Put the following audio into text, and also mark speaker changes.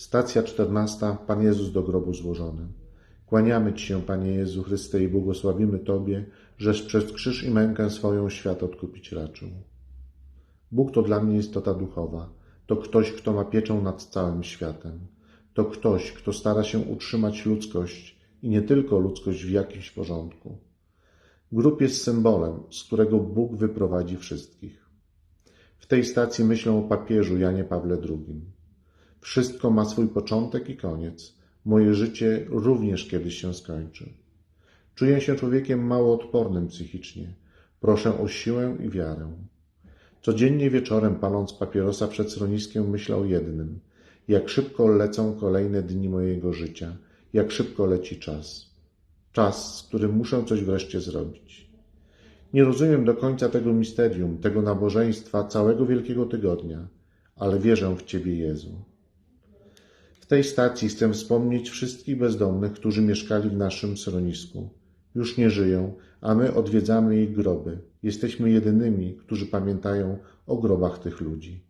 Speaker 1: Stacja czternasta. Pan Jezus do grobu złożony. Kłaniamy Ci się, Panie Jezu Chryste, i błogosławimy Tobie, żeś przez krzyż i mękę swoją świat odkupić raczył. Bóg to dla mnie istota duchowa. To ktoś, kto ma pieczę nad całym światem. To ktoś, kto stara się utrzymać ludzkość i nie tylko ludzkość w jakimś porządku. Grób jest symbolem, z którego Bóg wyprowadzi wszystkich. W tej stacji myślę o papieżu Janie Pawle II. Wszystko ma swój początek i koniec. Moje życie również kiedyś się skończy. Czuję się człowiekiem mało odpornym psychicznie. Proszę o siłę i wiarę. Codziennie wieczorem, paląc papierosa przed schroniskiem, myślę o jednym. Jak szybko lecą kolejne dni mojego życia. Jak szybko leci czas. Czas, z którym muszę coś wreszcie zrobić. Nie rozumiem do końca tego misterium, tego nabożeństwa całego Wielkiego Tygodnia, ale wierzę w Ciebie, Jezu. Tej stacji chcę wspomnieć wszystkich bezdomnych, którzy mieszkali w naszym schronisku. Już nie żyją, a my odwiedzamy ich groby. Jesteśmy jedynymi, którzy pamiętają o grobach tych ludzi.